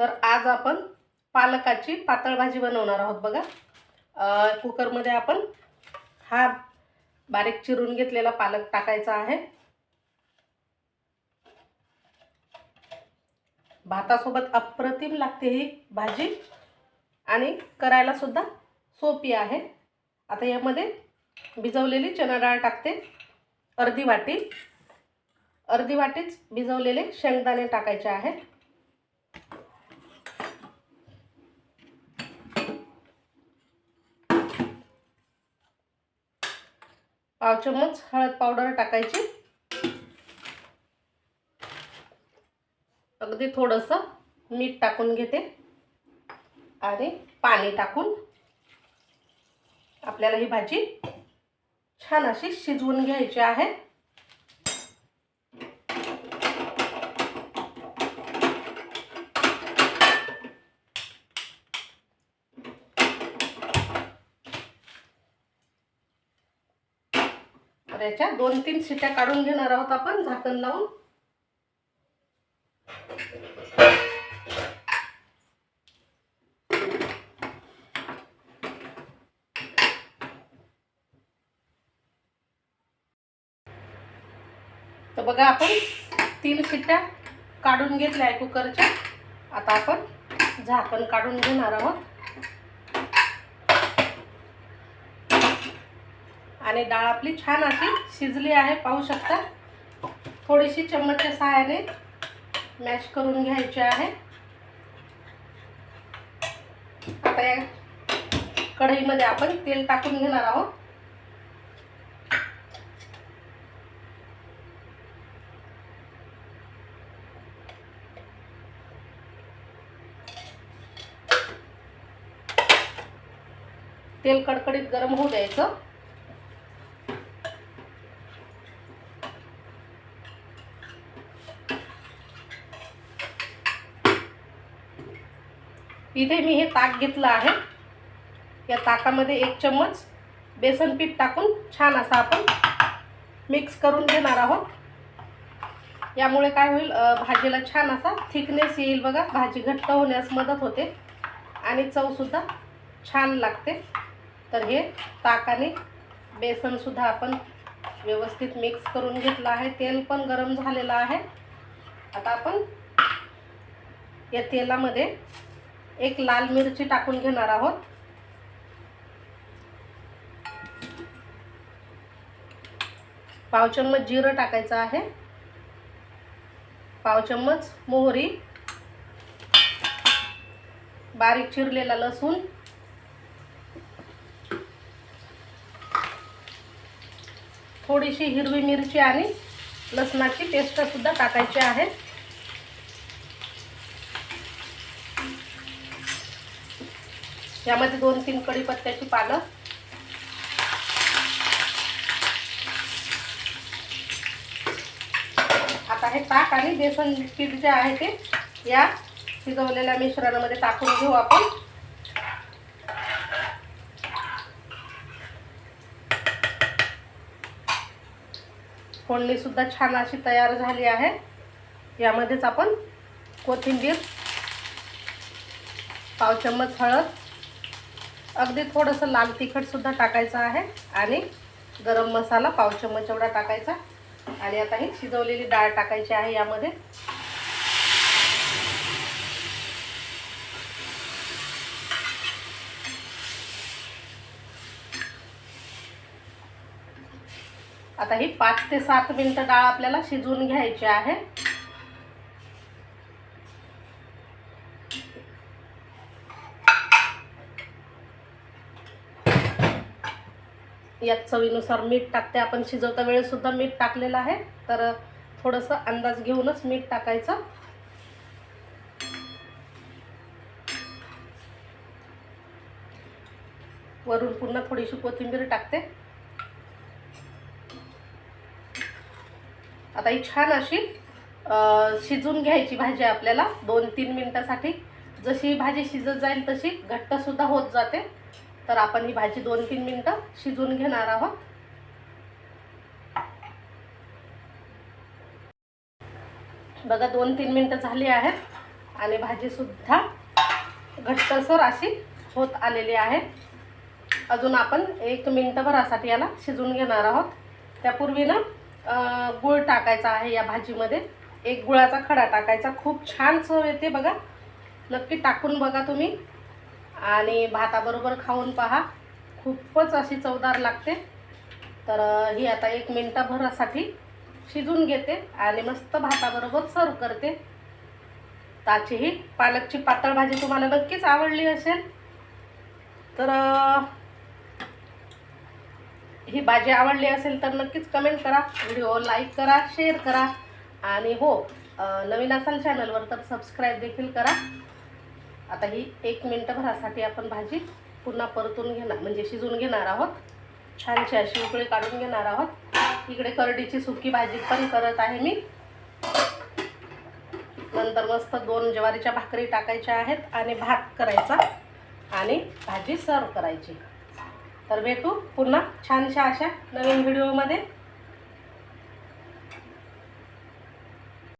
तर आज आपण पालकाची पातळ भाजी बनवणार आहोत बघा. कुकरमध्ये आपण हा बारीक चिरून घेतलेला पालक टाकायचा आहे. भातासोबत अप्रतिम लागते ही भाजी आणि करायला सुद्धा सोपी आहे. आता यामध्ये भिजवलेली चणा डाळ टाकते. अर्धी वाटी अर्धी वाटीच भिजवलेले शेंगदाणे टाकायचे आहेत. पाव चमच हळद पावडर टाकायची. अगदी थोडंसं मीठ टाकून घेते. आणि पाणी टाकून आपल्याला ही भाजी छान अशी शिजवून घ्यायची आहे. तर याच्या दोन तीन शिट्या काढून घेणार आहोत आपण झाकण लावून. तर बघा आपण तीन शिट्या काढून घेतल्या आहे कुकरच्या. आता आपण झाकण काढून घेणार आहोत. आणि डाळ आपली छान अशी शिजली आहे पाहू शकता. थोडीशी चम्मचच्या सहाय्याने मॅश करून घ्यायची आहे. आता या कढईमध्ये आपण तेल टाकून घेणार आहोत. तेल कडकडीत गरम होऊ द्यायचं. इथे मी हे ताक घेतलं आहे. या ताकामध्ये एक चम्मच बेसन पीठ टाकून छान असा आपण मिक्स करून घेणार आहोत. यामुळे काय होईल भाजीला छान असा थिकनेस येईल बघा. भाजी घट्ट होण्यास मदत होते. आणि चवसुद्धा छान लागते. तर हे ताक आणि बेसनसुद्धा आपण व्यवस्थित मिक्स करून घेतलं आहे. तेल पण गरम झालेलं आहे. आता आपण या तेलामध्ये एक लाल मिरची टाकून घेणार आहोत. पाव चम्मच जिरं टाकायचं आहे. पाव चम्मच मोहरी. बारीक चिरलेला लसूण. थोडीशी हिरवी मिरची आणि लसणाची पेस्टसुद्धा टाकायची आहे. यामध्ये दोन तीन कढीपत्त्याची पानं. आता हे ताक आणि बेसन पीठ जे आहे ते या शिजवलेल्या मिश्रणामध्ये टाकून घेऊ आपण. फोडणी सुद्धा छान अशी तयार झाली आहे. यामध्येच आपण कोथिंबीर पाव चम्मच हळद अगदी थोडंसं लाल तिखटसुद्धा टाकायचं आहे आणि गरम मसाला पाव चम्मच एवढा टाकायचा. आणि आता ही शिजवलेली डाळ टाकायची आहे यामध्ये. आता ही पाच ते सात मिनटं डाळ आपल्याला शिजवून घ्यायची आहे. यात चवीनुसार मीठ टाकते. आपण शिजवता वेळेससुद्धा मीठ टाकलेलं आहे. तर थोडंसं अंदाज घेऊनच मीठ टाकायचं. वरून पुन्हा थोडीशी कोथिंबीर टाकते. आता ही छान अशी शिजून घ्यायची भाजी आपल्याला दोन तीन मिनटासाठी. जशी भाजी शिजत जाईल तशी घट्टसुद्धा होत जाते. तर आपण ही भाजी दोन तीन मिनटं शिजून घेणार आहोत. बघा दोन तीन मिनटं झाली आहेत आणि भाजीसुद्धा घट्टसर अशी होत आलेली आहे. अजून आपण एक मिनटंभरासाठी याला शिजून घेणार आहोत. त्यापूर्वी ना गूळ टाकायचा आहे या भाजीमध्ये. एक गुळाचा खडा टाकायचा. खूप छान चव येते बघा. नक्की टाकून बघा तुम्ही. आणि भाताबरोबर खाऊन पहा. खूपच अशी चवदार लागते. तर ही आता एक मिनटाभरासाठी शिजून घेते आणि मस्त भाताबरोबर सर्व करते. ताची ही पालकची पातळ भाजी तुम्हाला नक्कीच आवडली असेल. तर ही भाजी आवडली असेल तर नक्कीच कमेंट करा व्हिडिओ लाईक करा शेअर करा आणि हो नवीन असाल चॅनलवर तर सबस्क्राईब देखील करा. आता ही एक मिनटभरासाठी आपण भाजी पुन्हा परतून घेणार म्हणजे शिजून घेणार आहोत. छानशी अशी उकळी काढून घेणार आहोत. इकडे करडीची सुकी भाजी पण करत आहे मी. नंतर मस्त दोन ज्वारीच्या भाकरी टाकायच्या आहेत आणि भात करायचा आणि भाजी सर्व करायची. तर भेटू पुन्हा छानशा अशा नवीन व्हिडिओमध्ये